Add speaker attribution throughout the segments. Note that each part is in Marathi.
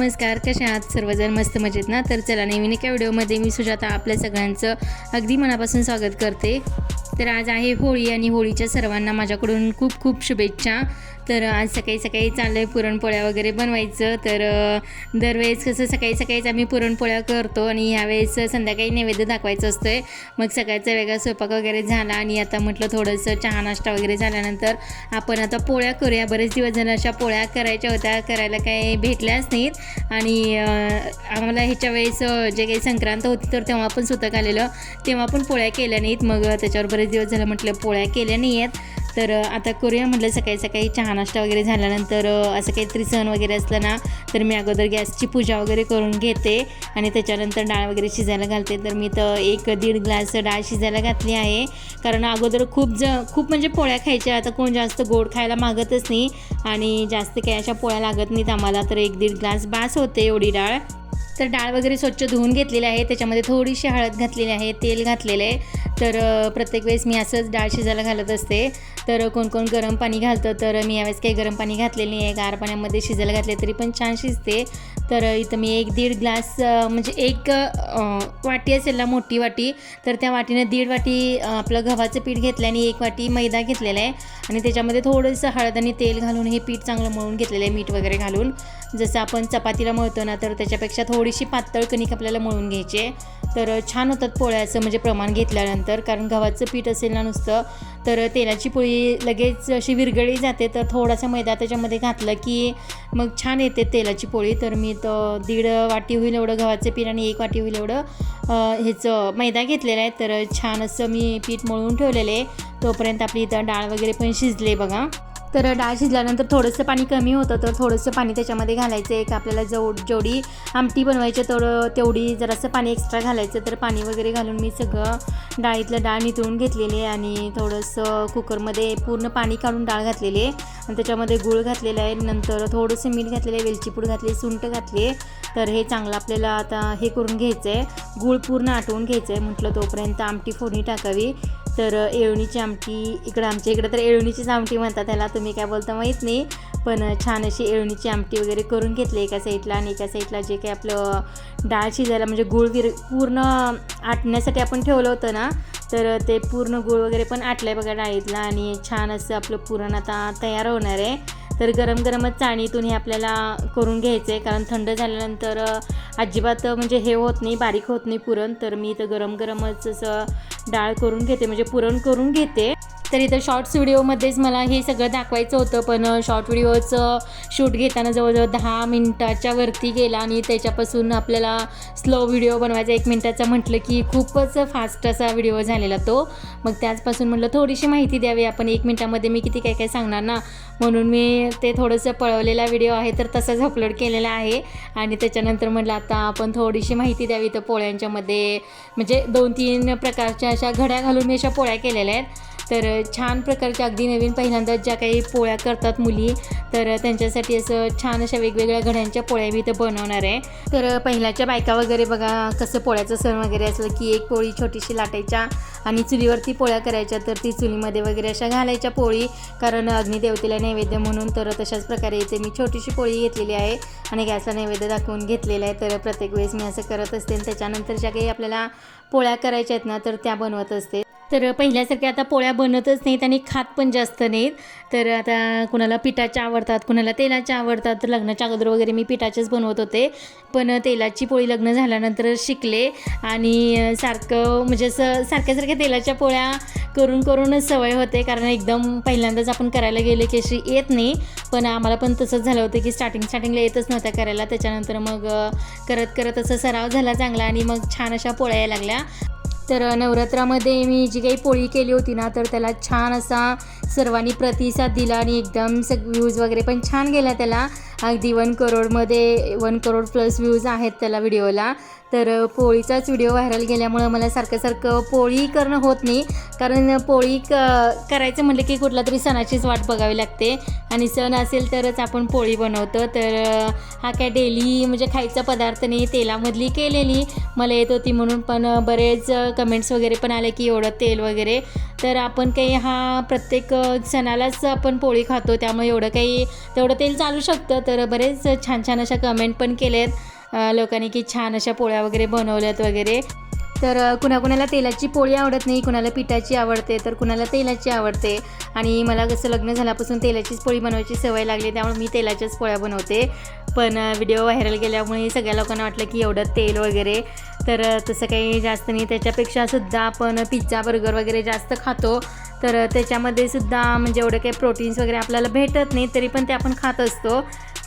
Speaker 1: नमस्कार कशा आहात सर्वजण? मस्त मजेत ना? तर चला नवीन एका व्हिडिओमध्ये मी सुजाता आपल्या सगळ्यांचं अगदी मनापासून स्वागत करते. तर आज आहे होळी आणि होळीच्या सर्वांना माझ्याकडून खूप खूप शुभेच्छा. तर आज सकाळी सकाळी चाललं आहे पुरणपोळ्या वगैरे बनवायचं. तर दरवेळेस कसं सकाळी सकाळीच आम्ही पुरणपोळ्या करतो आणि ह्यावेळेस संध्याकाळी नैवेद्य दाखवायचं असतं आहे मग सकाळचा वेगळा स्वयंपाक वगैरे झाला आणि आता म्हटलं थोडंसं चहा नाश्ता वगैरे झाल्यानंतर आपण आता पोळ्या करूया. बरेच दिवस झाले अशा पोळ्या करायच्या होत्या. करायला काही भेटल्याच नाहीत. आणि आम्हाला ह्याच्या वेळेस जे काही संक्रांत होती तर तेव्हा पण सुतक आलेलं. तेव्हा पण पोळ्या केल्या नाहीत. मग त्याच्यावर बरेच दिवस झालं म्हटलं पोळ्या केल्या नाही आहेत तर आता करूया म्हटलं सकाळी सकाळी चहा नाश्ता वगैरे झाल्यानंतर असं काहीतरी सण वगैरे असलं ना तर मी अगोदर गॅसची पूजा वगैरे करून घेते आणि त्याच्यानंतर डाळ वगैरे शिजायला घालते. तर मी तर एक दीड ग्लास डाळ शिजायला घातली आहे. कारण अगोदर खूप ज खूप म्हणजे पोळ्या खायच्या आता कोण जास्त गोड खायला मागतच नाही आणि जास्त काही अशा पोळ्या लागत नाहीत आम्हाला. तर एक दीड ग्लास बास होते एवढी डाळ. तर डाळ वगैरे स्वच्छ धुवून घेतलेली आहे. त्याच्यामध्ये थोडीशी हळद घातलेली आहे तेल घातलेलं आहे. तर प्रत्येक वेळेस मी असंच डाळ शिजायला घालत असते. तर कोण कोण गरम पाणी घालतं तर मी यावेळेस काही गरम पाणी घातलेलं नाही आहे गार पाण्यामध्ये शिजायला घातले तरी पण छान शिजते. तर इथं मी एक दीड ग्लास म्हणजे एक वाटी असेल ना मोठी वाटी तर त्या वाटीनं दीड वाटी आपलं गव्हाचं पीठ घेतलं आणि एक वाटी मैदा घेतलेला आहे. आणि त्याच्यामध्ये थोडंसं हळद आणि तेल घालून हे पीठ चांगलं मळून घेतलेलं आहे मीठ वगैरे घालून. जसं आपण चपातीला मळतो ना तर त्याच्यापेक्षा थोडीशी पातळ कणिक आपल्याला मळून घ्यायची आहे. तर छान होतात पोळ्याचं म्हणजे प्रमाण घेतल्यानंतर कारण गव्हाचं पीठ असेल ना नुसतं तर तेलाची पोळी लगेच अशी विरगळी जाते. तर थोडासा मैदा त्याच्यामध्ये घातलं की मग छान येते तेलाची पोळी. तर मी तर दीड वाटी होईल एवढं गव्हाचं पीठ आणि एक वाटी होईल एवढं ह्याचं मैदा घेतलेलं आहे. तर छान असं मी पीठ मळून ठेवलेलं आहे. तोपर्यंत आपली इथं डाळ वगैरे पण शिजले बघा. तर डाळ शिजल्यानंतर थोडंसं पाणी कमी होतं तर थोडंसं पाणी त्याच्यामध्ये घालायचं. एक आपल्याला जेव जेवढी आमटी बनवायची तेवढं तेवढी जरासं पाणी एक्स्ट्रा घालायचं. तर पाणी वगैरे घालून मी सगळं डाळीतलं डाळ नितळून घेतलेली आहे आणि थोडंसं कुकरमध्ये पूर्ण पाणी काढून डाळ घातलेली आहे. आणि त्याच्यामध्ये गूळ घातलेला आहे. नंतर थोडंसं मीठ घातलेलं आहे वेलचीपूड घातले घातली घातले घातली तर हे चांगलं आपल्याला आता हे करून घ्यायचं आहे. गूळ पूर्ण आटवून घ्यायचं आहे. म्हटलं तोपर्यंत आमटी फोडणी टाकावी. तर एळणीची आमटी इकडं आमच्या इकडं तर एळणीचीच आमटी म्हणतात त्याला तुम्ही काय बोलता माहीत नाही. पण छान अशी एळणीची आमटी वगैरे करून घेतली एका साईडला आणि एका साईडला जे काही आपलं डाळ शिजायला म्हणजे गूळ विर पूर्ण आटण्यासाठी आपण ठेवलं होतं ना तर ते पूर्ण गूळ वगैरे पण आटलं आहे बघा डाळीतला आणि छान असं आपलं पुरण आता तयार होणार आहे. तर गरम गरमच चाळणीतून हे आपल्याला करून घ्यायचं आहे कारण थंड झाल्यानंतर अजिबात म्हणजे हे होत नाही बारीक होत नाही पुरण. तर मी तर गरम गरमच असं डाळ करून घेते. म्हणजे पुरण करून घेते. तर इथं शॉर्ट्स व्हिडिओमध्येच मला हे सगळं दाखवायचं होतं. पण शॉर्ट व्हिडिओचं शूट घेताना जवळजवळ दहा मिनटाच्या वरती गेला आणि त्याच्यापासून आपल्याला स्लो व्हिडिओ बनवायचा एक मिनटाचा म्हटलं की खूपच फास्ट असा व्हिडिओ झालेला तो. मग त्याचपासून म्हटलं थोडीशी माहिती द्यावी. आपण एक मिनटामध्ये मी किती काय काय सांगणार ना? म्हणून मी ते थोडंसं पळवलेला व्हिडिओ आहे तर तसाच अपलोड केलेला आहे. आणि त्याच्यानंतर म्हटलं आता आपण थोडीशी माहिती द्यावी तर पोळ्यांच्यामध्ये. म्हणजे दोन तीन प्रकारच्या अशा घड्या घालून मी अशा पोळ्या केलेल्या आहेत. तर छान प्रकारच्या अगदी नवीन पहिल्यांदा ज्या काही पोळ्या करतात मुली तर त्यांच्यासाठी असं छान अशा वेगवेगळ्या घड्यांच्या पोळ्या मी इथं बनवणार आहे. तर पहिल्याच्या बायका वगैरे बघा कसं पोळ्याचं सण वगैरे असलं की एक पोळी छोटीशी लाटायच्या आणि चुलीवरती पोळ्या करायच्या तर ती चुलीमध्ये वगैरे अशा घालायच्या पोळी. कारण अग्निदेवतेला नैवेद्य म्हणून तर तशाच प्रकारे इथे मी छोटीशी पोळी घेतलेली आहे आणि गॅसला नैवेद्य दाखवून घेतलेला आहे. तर प्रत्येक वेळेस मी असं करत असते आणि त्याच्यानंतर ज्या काही आपल्याला पोळ्या करायच्या आहेत ना तर त्या बनवत असते. तर पहिल्यासारख्या आता पोळ्या बनतच नाहीत आणि खात पण जास्त नाहीत. तर आता कुणाला पिठाच्या आवडतात कुणाला तेलाच्या आवडतात तर लग्नाच्या अगोदर वगैरे मी पिठाचेच बनवत होते. पण तेलाची पोळी लग्न झाल्यानंतर शिकले आणि सारखं म्हणजे असं सारख्या सारख्या तेलाच्या पोळ्या करून करूनच सवय होते. कारण एकदम पहिल्यांदाच आपण करायला गेले की अशी येत नाही. पण आम्हाला पण तसंच झालं होतं की स्टार्टिंग स्टार्टिंगला येतच नव्हत्या करायला. त्याच्यानंतर मग करत करत असं सराव झाला चांगला आणि मग छान अशा पोळ्या यायला लागल्या. तर नवरात्रामध्ये मी जी काही पोळी केली होती ना तर त्याला छान असा सर्वांनी प्रतिसाद दिला आणि एकदम सग व्ह्यूज वगैरे पण छान गेला त्याला. अगदी वन करोडमध्ये वन करोड प्लस व्ह्यूज आहेत त्याला व्हिडिओला. तर पोळीचाच व्हिडिओ व्हायरल गेल्यामुळं मला सारखं सारखं पोळी करणं होत नाही. कारण पोळी क करायचं म्हटलं की कुठला तरी सणाचीच वाट बघावी लागते. आणि सण असेल तरच आपण पोळी बनवतो. तर हा काय डेली म्हणजे खायचा पदार्थ नाही तेलामधली केलेली. मला येत होती म्हणून पण बरेच कमेंट्स वगैरे पण आले की एवढं तेल वगैरे. तर आपण काही हा प्रत्येक सणालाच आपण पोळी खातो त्यामुळे एवढं काही तेवढं तेल चालू शकतं. तर बरेच छान छान अशा कमेंट पण केलेत. आहेत लोकांनी की छान अशा पोळ्या वगैरे बनवल्यात वगैरे. तर कुणाकुणाला तेलाची पोळी आवडत नाही कुणाला पिठाची आवडते तर कुणाला तेलाची आवडते. आणि मला कसं लग्न झाल्यापासून तेलाचीच पोळी बनवायची सवय लागली त्यामुळे मी तेलाच्याच पोळ्या बनवते. पण व्हिडिओ व्हायरल केल्यामुळे सगळ्या लोकांना वाटलं की एवढं तेल वगैरे. तर तसं काही जास्त नाही. त्याच्यापेक्षा सुद्धा आपण पिझ्झा बर्गर वगैरे जास्त खातो. तर त्याच्यामध्ये सुद्धा म्हणजे एवढं काही प्रोटीन्स वगैरे आपल्याला भेटत नाही तरी पण ते आपण खात असतो.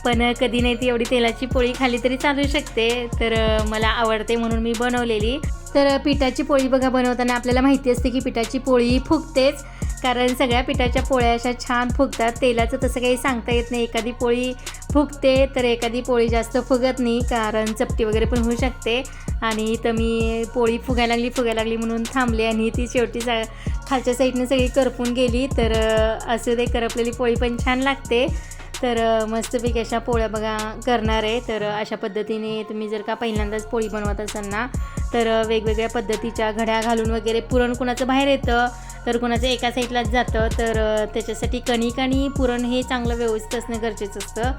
Speaker 1: पण कधी नाही ती एवढी तेलाची पोळी खाली तरी चालू शकते. तर मला आवडते म्हणून मी बनवलेली. तर पिठाची पोळी बघा बनवताना आपल्याला माहिती असते की पिठाची पोळी फुगतेच. कारण सगळ्या पिठाच्या पोळ्या अशा छान फुगतात. तेलाचं तसं काही सांगता येत नाही. एखादी पोळी फुगते तर एखादी पोळी जास्त फुगत नाही. कारण चपटी वगैरे पण होऊ शकते. आणि इथं मी पोळी फुगायला लागली फुगायला लागली म्हणून थांबली आणि ती शेवटी सा खालच्या साईडनं सगळी करपून गेली. तर असं असू दे करपलेली पोळी पण छान लागते. तर मस्तपैकी अशा पोळ्या बघा करणार आहे. तर अशा पद्धतीने तुम्ही जर का पहिल्यांदाच पोळी बनवत असाल ना तर वेगवेगळ्या पद्धतीच्या घड्या घालून वगैरे पुरण कुणाचं बाहेर येतं तर कुणाचं एका साईडलाच जातं. तर त्याच्यासाठी कणिक आणि पुरण हे चांगलं व्यवस्थित असणं गरजेचं असतं.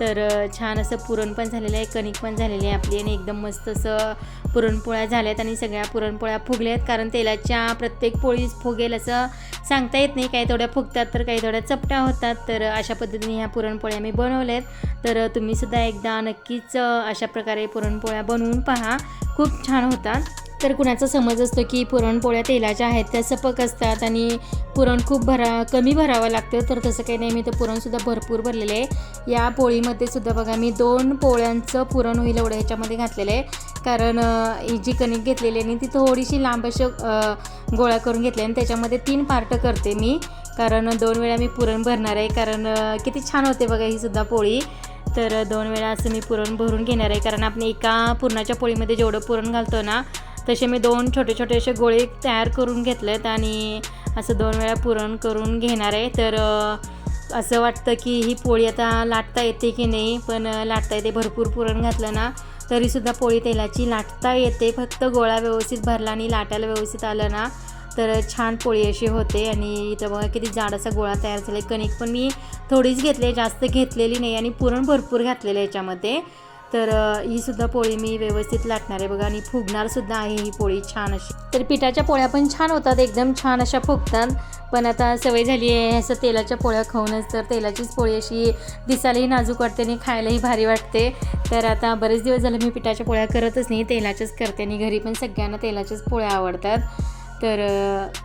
Speaker 1: तर छान असं पुरण पण झालेलं आहे कणिक पण झालेली आहे आपली आणि एकदम मस्त असं पुरणपोळ्या झाल्यात आणि सगळ्या पुरणपोळ्या फुगल्या आहेत कारण तेलाच्या प्रत्येक पोळीस फुगेल असं सांगता येत नाही. काही थोड्या फुगतात तर काही थोड्या चपट्या होतात. तर अशा पद्धतीने ह्या पुरणपोळ्या मी बनवल्या आहेत तर तुम्हीसुद्धा एकदा नक्कीच अशा प्रकारे पुरणपोळ्या बनवून पहा. खूप छान होतात. तर कुणाचा समज असतो की पुरणपोळ्या तेलाच्या आहेत त्या सपक असतात आणि पुरण खूप भरा कमी भरावं लागतं. तर तसं काही नाही मी तर पुरणसुद्धा भरपूर भरलेलं आहे. या पोळीमध्ये सुद्धा बघा मी दोन पोळ्यांचं पुरण होईल एवढं ह्याच्यामध्ये घातलेलं आहे. कारण ही जी कणिक घेतलेली आहे आणि ती थोडीशी लांब अशी गोळा करून घेतली आणि त्याच्यामध्ये तीन पार्ट करते मी. कारण दोन वेळा मी पुरण भरणार आहे. कारण किती छान होते बघा ही सुद्धा पोळी. तर दोन वेळा असं मी पुरण भरून घेणार आहे. कारण आपण एका पुरणाच्या पोळीमध्ये जेवढं पुरण घालतो ना तसे मी दोन छोटे छोटे असे गोळे तयार करून घेतलेत आणि असं दोन वेळा पुरण करून घेणार आहे. तर असं वाटतं की ही पोळी आता लाटता येते की नाही पण लाटता येते भरपूर पुरण घातलं ना तरीसुद्धा पोळी तेलाची लाटता येते. फक्त गोळा व्यवस्थित भरला आणि लाटायला व्यवस्थित आलं ना तर छान पोळी अशी होते. आणि इथं बघा किती जाड असा गोळा तयार झाला आहे कणिक पण मी थोडीच घेतली जास्त घेतलेली नाही आणि पुरण भरपूर घातलेलं आहे याच्यामध्ये. तर ही सुद्धा पोळी मी व्यवस्थित लाटणार आहे बघा आणि फुगणार सुद्धा आहे ही पोळी छान अशी. तर पिठाच्या पोळ्या पण छान होतात एकदम छान अशा फुगतात. पण आता सवय झाली आहे असं तेलाच्या पोळ्या खाऊनच तर तेलाचीच पोळी अशी दिसायलाही नाजूक वाटते आणि खायलाही भारी वाटते. तर आता बरेच दिवस झालं मी पिठाच्या पोळ्या करतच नाही तेलाच्याच करते आणि घरी पण सगळ्यांना तेलाच्याच पोळ्या आवडतात. तर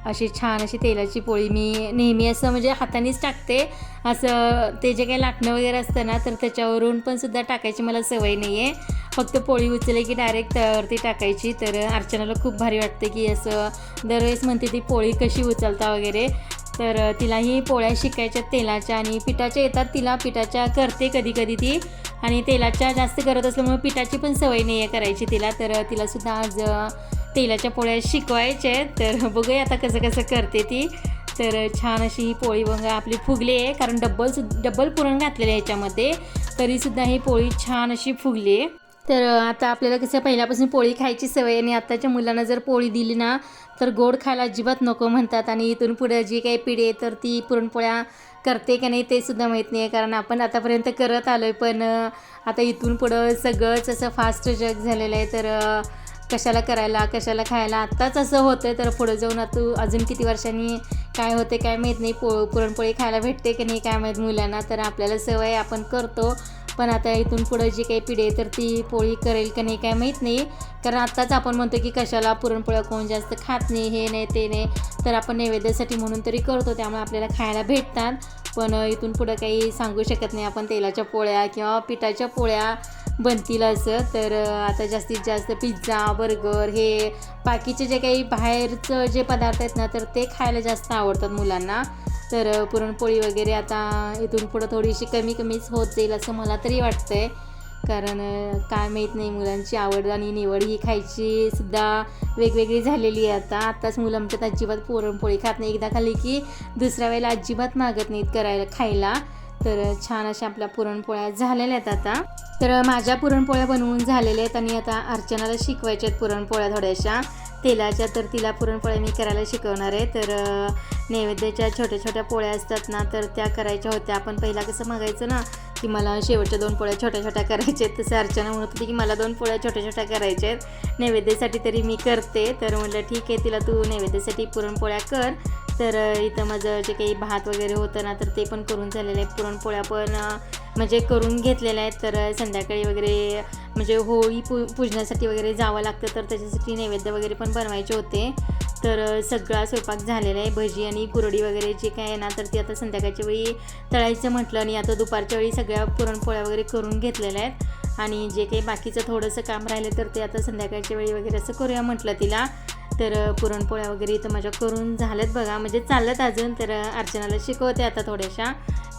Speaker 1: अशी छान अशी तेलाची पोळी मी नेहमी असं म्हणजे हातानेच टाकते. असं ते जे काही लाटणं वगैरे असतं ना तर त्याच्यावरून पण सुद्धा टाकायची मला सवय नाही आहे फक्त पोळी उचलली की डायरेक्ट तव्यावरती टाकायची. तर अर्चनाला खूप भारी वाटते की असं दरवेळेस म्हणते ती पोळी कशी उचलता वगैरे. तर तिलाही पोळ्या शिकायच्या तेलाच्या आणि पिठाच्या येतात तिला. पिठाच्या करते कधी कधी ती. आणि तेलाच्या जास्त करत असल्यामुळे पिठाची पण सवय नाही आहे करायची तिला. तर तिलासुद्धा आज तेलाच्या पोळ्या शिकवायच्या आहेत. तर बघूया आता कसं कसं करते ती. तर छान अशी ही पोळी बघा आपली फुगली आहे. कारण डब्बल सु डब्बल पुरण घातलेलं आहे याच्यामध्ये. तरीसुद्धा ही पोळी छान अशी फुगली. आहे तर आता आपल्याला कसं पहिल्यापासून पोळी खायची सवय आणि आत्ताच्या मुलांना जर पोळी दिली ना तर गोड खायला अजिबात नको म्हणतात. आणि इथून पुढे जी काही पिढी आहे तर ती पुरणपोळ्या करते का नाही ते सुद्धा माहीत नाही. आहे कारण आपण आतापर्यंत करत आलो आहे पण आता इथून पुढं सगळंच असं फास्ट जग झालेलं आहे. तर कशाला करायला कशाला खायला? आत्ताच असं होतं तर पुढं जाऊन आता अजून किती वर्षांनी काय होते काय माहीत नाही. पो पुरणपोळी खायला भेटते की नाही काय माहीत मुलांना. तर आपल्याला सवय आपण करतो. पण आता इथून पुढं जी काही पिढी आहे तर ती पोळी करेल का नाही काय माहीत नाही. कारण आत्ताच आपण म्हणतो की कशाला पुरणपोळ्या कोण जास्त खात नाही हे नाही ते नाही. तर आपण नैवेद्यासाठी म्हणून तरी करतो त्यामुळे आपल्याला खायला भेटतात. पण इथून पुढं काही सांगू शकत नाही आपण तेलाच्या पोळ्या किंवा पिठाच्या पोळ्या बनतील असं. तर आता जास्तीत जास्त पिझ्झा बर्गर हे बाकीचे जे काही बाहेरचं जे पदार्थ आहेत ना तर ते खायला जास्त आवडतात मुलांना. तर पुरणपोळी वगैरे आता इथून पुढं थोडीशी कमी कमीच होत जाईल असं मला तरी वाटतं आहे कारण काय माहीत नाही मुलांची आवड आणि निवड ही खायची सुद्धा वेगवेगळी झालेली आहे आता. आत्ताच मुलं आमच्यात अजिबात पुरणपोळी खात नाही. एकदा खाल्ली की दुसऱ्या वेळेला अजिबात मागत नाहीत करायला खायला. तर छान अशा आपल्या पुरणपोळ्या झालेल्या आहेत आता. तर माझ्या पुरणपोळ्या बनवून झालेल्या आहेत आणि आता अर्चनाला शिकवायच्या आहेत पुरणपोळ्या थोड्याशा. तेलाच्या तर तिला पुरणपोळ्या मी करायला शिकवणार आहे. तर नैवेद्याच्या छोट्या छोट्या पोळ्या असतात ना तर त्या करायच्या होत्या. आपण पहिला कसं मागायचं ना की मला शेवटच्या दोन पोळ्या छोट्या छोट्या करायच्या आहेत. तसं अर्चना म्हणत होती की मला दोन पोळ्या छोट्या छोट्या करायच्या आहेत. नैवेद्यासाठी तरी मी करते. तर म्हटलं ठीक आहे तिला तू नैवेद्यासाठी पुरणपोळ्या कर. तर इथं माझं जे काही भात वगैरे होतं ना तर ते पण करून झालेलं आहे. पुरणपोळ्या पण म्हणजे करून घेतलेल्या आहेत. तर संध्याकाळी वगैरे म्हणजे होळी पू पूजण्यासाठी वगैरे जावं लागतं. तर त्याच्यासाठी नैवेद्य वगैरे पण बनवायचे होते. तर सगळा स्वयंपाक झालेला आहे. भजी आणि कुरडी वगैरे जे काय आहे ना तर ती आता संध्याकाळच्या वेळी तळायचं म्हटलं आणि आता दुपारच्या वेळी सगळ्या पुरणपोळ्या वगैरे करून घेतलेल्या आहेत. आणि जे काही बाकीचं थोडंसं काम राहिलं तर ते आता संध्याकाळच्या वेळी वगैरे असं करूया म्हटलं तिला. तर पुरणपोळ्या वगैरे इथं माझ्या करून झाल्यात बघा. म्हणजे चालल्यात अजून तर अर्चनाला शिकवते आता थोड्याशा.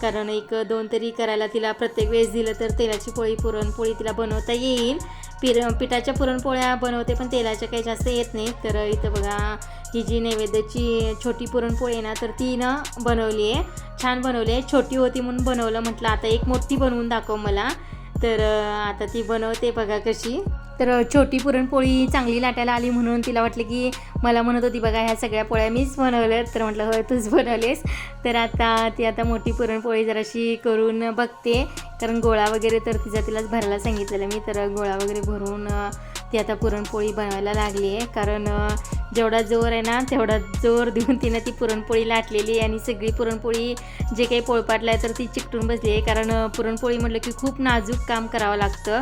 Speaker 1: कारण एक दोन तरी करायला तिला प्रत्येक वेळेस दिलं तर तेलाची पोळी पुरणपोळी तिला बनवता येईल. पिर पिठाच्या पुरणपोळ्या बनवते पण तेलाच्या काही जास्त येत नाही तर इथं बघा ही जी नैवेद्याची छोटी पुरणपोळी आहे ना तर ती ना बनवली आहे. छान बनवली आहे. छोटी होती म्हणून बनवलं. म्हटलं आता एक मोठी बनवून दाखव मला. तर आता ती बनवते बघा कशी. तर छोटी पुरणपोळी चांगली लाटायला आली म्हणून तिला वाटलं की मला म्हणत होती बघा ह्या सगळ्या पोळ्या मीच बनवल्या. तर म्हटलं होय तूच बनवलेस. तर आता ती आता मोठी पुरणपोळी जराशी करून बघते. कारण गोळा वगैरे तर तिचा तिलाच भरायला सांगितलेलं मी तर गोळा वगैरे भरून ती आता पुरणपोळी बनवायला लागली आहे. कारण जेवढा जोर आहे ना तेवढा जोर देऊन तिनं ती पुरणपोळी लाटलेली आहे. आणि सगळी पुरणपोळी जे काही पोळपाटलं आहे तर ती चिकटून बसली आहे. कारण पुरणपोळी म्हटलं की खूप नाजूक काम करावं लागतं.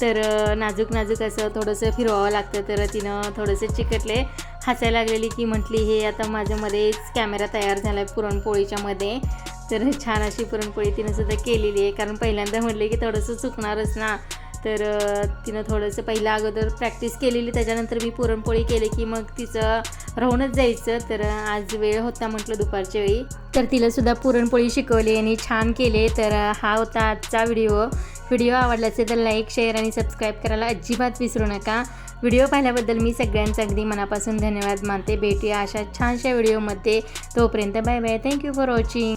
Speaker 1: तर नाजूक नाजूक असं थोडंसं फिरवावं लागतं. तर तिनं थोडंसं चिकटले हसायला लागलेली की म्हटली हे आता माझ्यामध्येच कॅमेरा तयार झाला आहे पुरणपोळीच्यामध्ये तर छान अशी पुरणपोळी तिनं सुद्धा केलेली आहे. कारण पहिल्यांदा म्हटले की थोडंसं चुकणारच ना. तर तिनं थोडंसं पहिलं अगोदर प्रॅक्टिस केलेली त्याच्यानंतर मी पुरणपोळी केली की मग तिचं राहूनच जायचं. तर आज वेळ होता म्हटलं दुपारच्या वेळी. तर तिला सुद्धा पुरणपोळी शिकवली आणि छान केले. तर हा होता आजचा व्हिडिओ. व्हिडिओ आवडला असेल तर लाईक शेअर आणि सबस्क्राईब करायला अजिबात विसरू नका. व्हिडिओ पाहिल्याबद्दल मी सगळ्यांचं अगदी मनापासून धन्यवाद मानते. भेटूया अशा छानशा व्हिडिओमध्ये. तोपर्यंत bye bye thank you for watching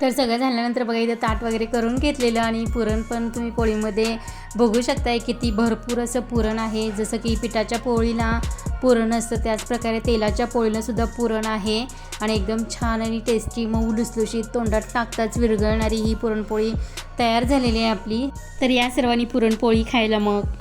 Speaker 1: तर सगळं झाल्यानंतर बघा इथं ताट वगैरे करून घेतलेलं आणि पुरण पण तुम्ही पोळीमध्ये बघू शकताय. किती भरपूर असं पुरण आहे. जसं की पिठाच्या पोळीला पुरण असतं त्याचप्रकारे तेलाच्या पोळीला सुद्धा पुरण आहे. आणि एकदम छान आणि टेस्टी मऊ लुसलुशीत तोंडात टाकताच विरघळणारी ही पुरणपोळी तयार झालेली आहे आपली. तर या सर्वांनी पुरणपोळी खायला मग.